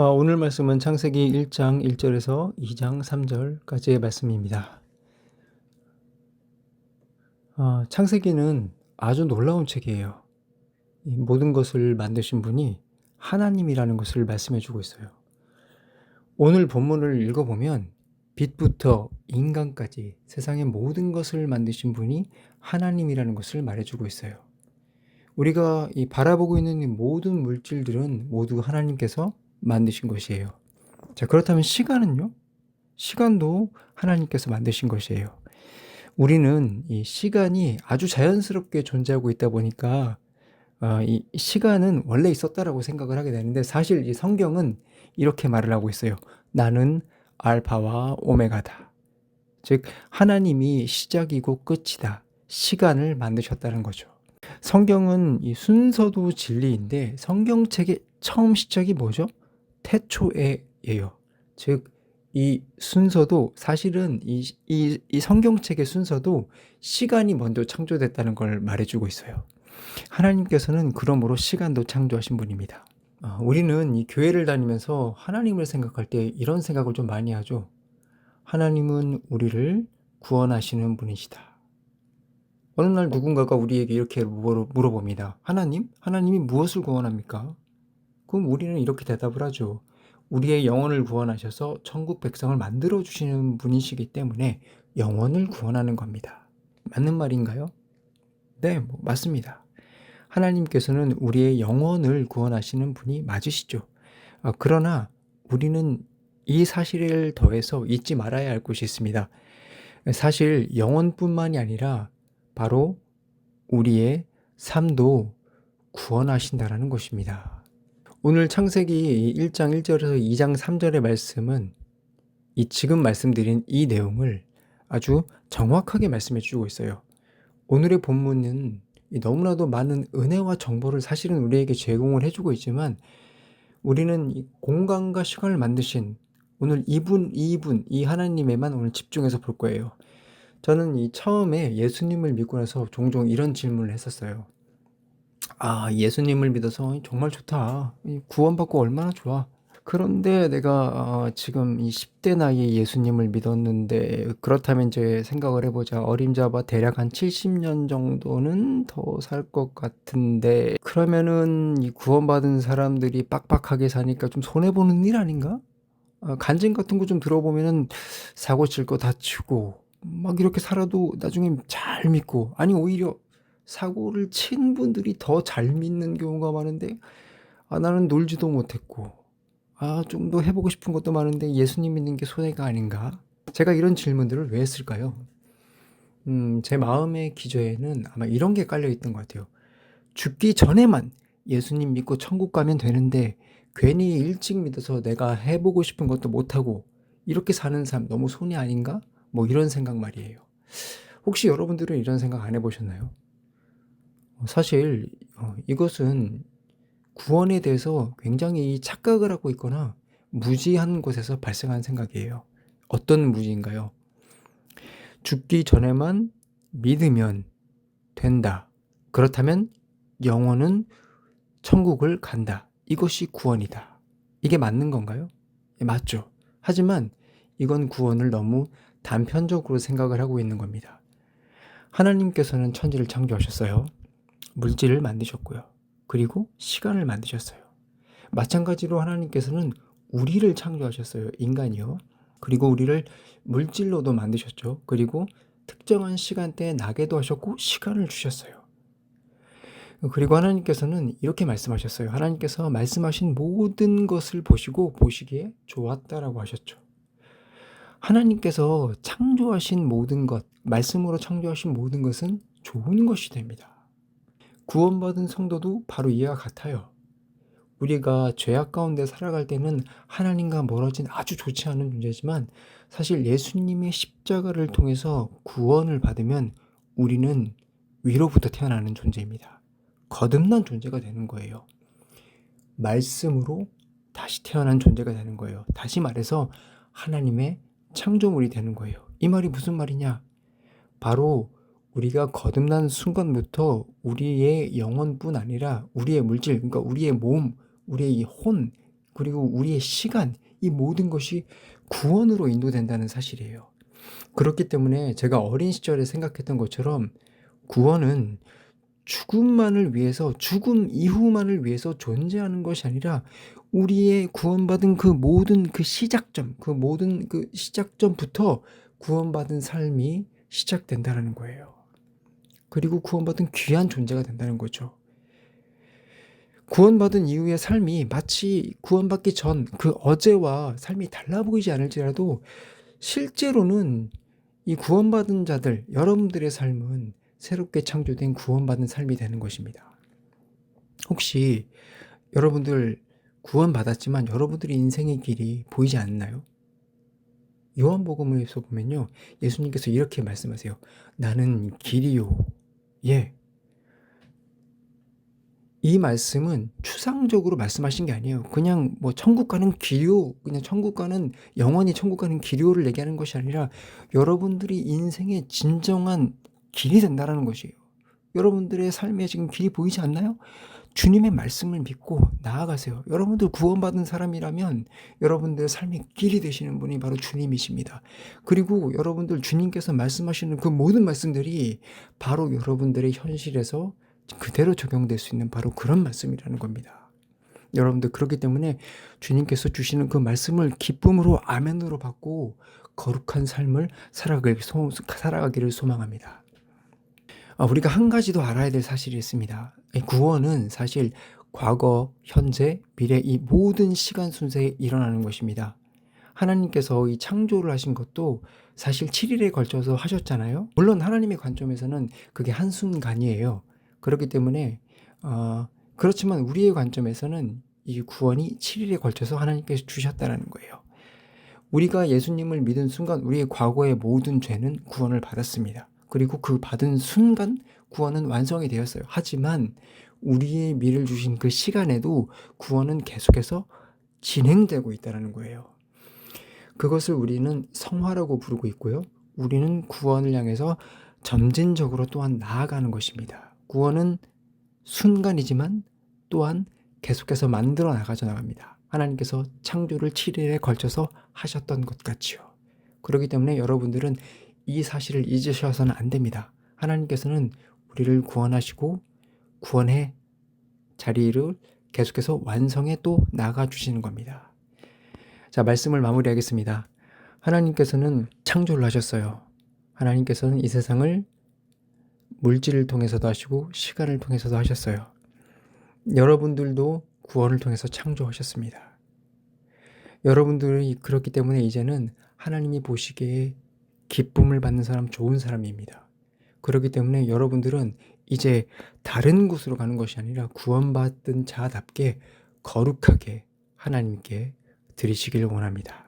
어, 오늘 말씀은 창세기 1장 1절에서 2장 3절까지의 말씀입니다. 어, 창세기는 아주 놀라운 책이에요. 이 모든 것을 만드신 분이 하나님이라는 것을 말씀해 주고 있어요. 오늘 본문을 읽어보면 빛부터 인간까지 세상의 모든 것을 만드신 분이 하나님이라는 것을 말해주고 있어요. 우리가 이 바라보고 있는 이 모든 물질들은 모두 하나님께서 만드신 것이에요. 자, 그렇다면 시간은요? 시간도 하나님께서 만드신 것이에요. 우리는 이 시간이 아주 자연스럽게 존재하고 있다 보니까 어, 이 시간은 원래 있었다라고 생각을 하게 되는데 사실 이 성경은 이렇게 말을 하고 있어요. 나는 알파와 오메가다. 즉 하나님이 시작이고 끝이다. 시간을 만드셨다는 거죠. 성경은 이 순서도 진리인데 성경책의 처음 시작이 뭐죠? 태초에예요. 즉, 이 순서도 사실은 이, 이, 이 성경책의 순서도 시간이 먼저 창조됐다는 걸 말해주고 있어요. 하나님께서는 그러므로 시간도 창조하신 분입니다. 어, 우리는 이 교회를 다니면서 하나님을 생각할 때 이런 생각을 좀 많이 하죠. 하나님은 우리를 구원하시는 분이시다. 어느 날 누군가가 우리에게 이렇게 물어봅니다. 하나님? 하나님이 무엇을 구원합니까? 그럼 우리는 이렇게 대답을 하죠. 우리의 영혼을 구원하셔서 천국 백성을 만들어 주시는 분이시기 때문에 영혼을 구원하는 겁니다. 맞는 말인가요? 네, 뭐 맞습니다. 하나님께서는 우리의 영혼을 구원하시는 분이 맞으시죠. 아, 그러나 우리는 이 사실을 더해서 잊지 말아야 할 것이 있습니다. 사실 영혼뿐만이 아니라 바로 우리의 삶도 구원하신다라는 것입니다. 오늘 창세기 1장 1절에서 2장 3절의 말씀은 이 지금 말씀드린 이 내용을 아주 정확하게 말씀해 주고 있어요. 오늘의 본문은 너무나도 많은 은혜와 정보를 사실은 우리에게 제공을 해주고 있지만 우리는 이 공간과 시간을 만드신 오늘 이분, 이분, 이 하나님에만 오늘 집중해서 볼 거예요. 저는 이 처음에 예수님을 믿고 나서 종종 이런 질문을 했었어요. 아, 예수님을 믿어서 정말 좋다. 구원받고 얼마나 좋아. 그런데 내가 어, 지금 이 10대 나이에 예수님을 믿었는데 그렇다면 이제 생각을 해보자. 어림잡아 대략 한 70년 정도는 더 살 것 같은데 그러면은 이 구원받은 사람들이 빡빡하게 사니까 좀 손해보는 일 아닌가? 어, 간증 같은 거 좀 들어보면은 사고 칠 거 다 치고 막 이렇게 살아도 나중에 잘 믿고 아니 오히려 사고를 친 분들이 더 잘 믿는 경우가 많은데 아 나는 놀지도 못했고 아 좀 더 해 보고 싶은 것도 많은데 예수님 믿는 게 손해가 아닌가? 제가 이런 질문들을 왜 했을까요? 음, 제 마음의 기저에는 아마 이런 게 깔려 있던 것 같아요. 죽기 전에만 예수님 믿고 천국 가면 되는데 괜히 일찍 믿어서 내가 해보고 싶은 것도 못하고 이렇게 사는 삶 너무 손해 아닌가? 뭐 이런 생각 말이에요. 혹시 여러분들은 이런 생각 안 해보셨나요? 어, 사실 어, 이것은 구원에 대해서 굉장히 착각을 하고 있거나 무지한 곳에서 발생한 생각이에요. 어떤 무지인가요? 죽기 전에만 믿으면 된다. 그렇다면 영혼은 천국을 간다. 이것이 구원이다. 이게 맞는 건가요? 예, 맞죠. 하지만 이건 구원을 너무 단편적으로 생각을 하고 있는 겁니다. 하나님께서는 천지를 창조하셨어요. 물질을 만드셨고요. 그리고 시간을 만드셨어요. 마찬가지로 하나님께서는 우리를 창조하셨어요. 인간이요. 그리고 우리를 물질로도 만드셨죠. 그리고 특정한 시간대에 나게도 하셨고 시간을 주셨어요. 그리고 하나님께서는 이렇게 말씀하셨어요. 하나님께서 말씀하신 모든 것을 보시고 보시기에 좋았다라고 하셨죠. 하나님께서 창조하신 모든 것, 말씀으로 창조하신 모든 것은 좋은 것이 됩니다. 구원받은 성도도 바로 이와 같아요. 우리가 죄악 가운데 살아갈 때는 하나님과 멀어진 아주 좋지 않은 존재지만 사실 예수님의 십자가를 통해서 구원을 받으면 우리는 위로부터 태어나는 존재입니다. 거듭난 존재가 되는 거예요. 말씀으로 다시 태어난 존재가 되는 거예요. 다시 말해서 하나님의 창조물이 되는 거예요. 이 말이 무슨 말이냐? 바로 우리가 거듭난 순간부터 우리의 영혼뿐 아니라 우리의 물질, 그러니까 우리의 몸, 우리의 이 혼, 그리고 우리의 시간, 이 모든 것이 구원으로 인도된다는 사실이에요. 그렇기 때문에 제가 어린 시절에 생각했던 것처럼 구원은 죽음만을 위해서, 죽음 이후만을 위해서 존재하는 것이 아니라 우리의 구원받은 그 모든 그 시작점, 그 모든 그 시작점부터 구원받은 삶이 시작된다라는 거예요. 그리고 구원받은 귀한 존재가 된다는 거죠. 구원받은 이후의 삶이 마치 구원받기 전 그 어제와 삶이 달라 보이지 않을지라도 실제로는 이 구원받은 자들, 여러분들의 삶은 새롭게 창조된 구원받은 삶이 되는 것입니다. 혹시 여러분들 구원받았지만 여러분들의 인생의 길이 보이지 않나요? 요한복음에서 보면요. 예수님께서 이렇게 말씀하세요. 나는 길이요. 예. 이 말씀은 추상적으로 말씀하신 게 아니에요. 그냥 뭐 천국 가는 길요, 그냥 천국 가는 영원히 천국 가는 길요를 얘기하는 것이 아니라 여러분들이 인생의 진정한 길이 된다라는 것이에요. 여러분들의 삶에 지금 길이 보이지 않나요? 주님의 말씀을 믿고 나아가세요. 여러분들 구원받은 사람이라면 여러분들의 삶의 길이 되시는 분이 바로 주님이십니다. 그리고 여러분들 주님께서 말씀하시는 그 모든 말씀들이 바로 여러분들의 현실에서 그대로 적용될 수 있는 바로 그런 말씀이라는 겁니다. 여러분들 그렇기 때문에 주님께서 주시는 그 말씀을 기쁨으로 아멘으로 받고 거룩한 삶을 살아가기를, 소망합니다. 아, 우리가 한 가지 더 알아야 될 사실이 있습니다. 구원은 사실 과거, 현재, 미래 이 모든 시간 순서에 일어나는 것입니다. 하나님께서 이 창조를 하신 것도 사실 7일에 걸쳐서 하셨잖아요. 물론 하나님의 관점에서는 그게 한순간이에요. 그렇기 때문에 어, 그렇지만 우리의 관점에서는 이 구원이 7일에 걸쳐서 하나님께서 주셨다는 거예요. 우리가 예수님을 믿은 순간 우리의 과거의 모든 죄는 구원을 받았습니다. 그리고 그 받은 순간 구원은 완성이 되었어요. 하지만 우리의 미를 주신 그 시간에도 구원은 계속해서 진행되고 있다는 거예요. 그것을 우리는 성화라고 부르고 있고요. 우리는 구원을 향해서 점진적으로 또한 나아가는 것입니다. 구원은 순간이지만 또한 계속해서 만들어 나가져 나갑니다. 하나님께서 창조를 7일에 걸쳐서 하셨던 것 같지요. 그렇기 때문에 여러분들은 이 사실을 잊으셔서는 안 됩니다. 하나님께서는 우리를 구원하시고 구원의 자리를 계속해서 완성해 또 나가 주시는 겁니다. 자, 말씀을 마무리하겠습니다. 하나님께서는 창조를 하셨어요. 하나님께서는 이 세상을 물질을 통해서도 하시고 시간을 통해서도 하셨어요. 여러분들도 구원을 통해서 창조하셨습니다. 여러분들이 그렇기 때문에 이제는 하나님이 보시기에 기쁨을 받는 사람, 좋은 사람입니다. 그렇기 때문에 여러분들은 이제 다른 곳으로 가는 것이 아니라 구원받은 자답게 거룩하게 하나님께 드리시길 원합니다.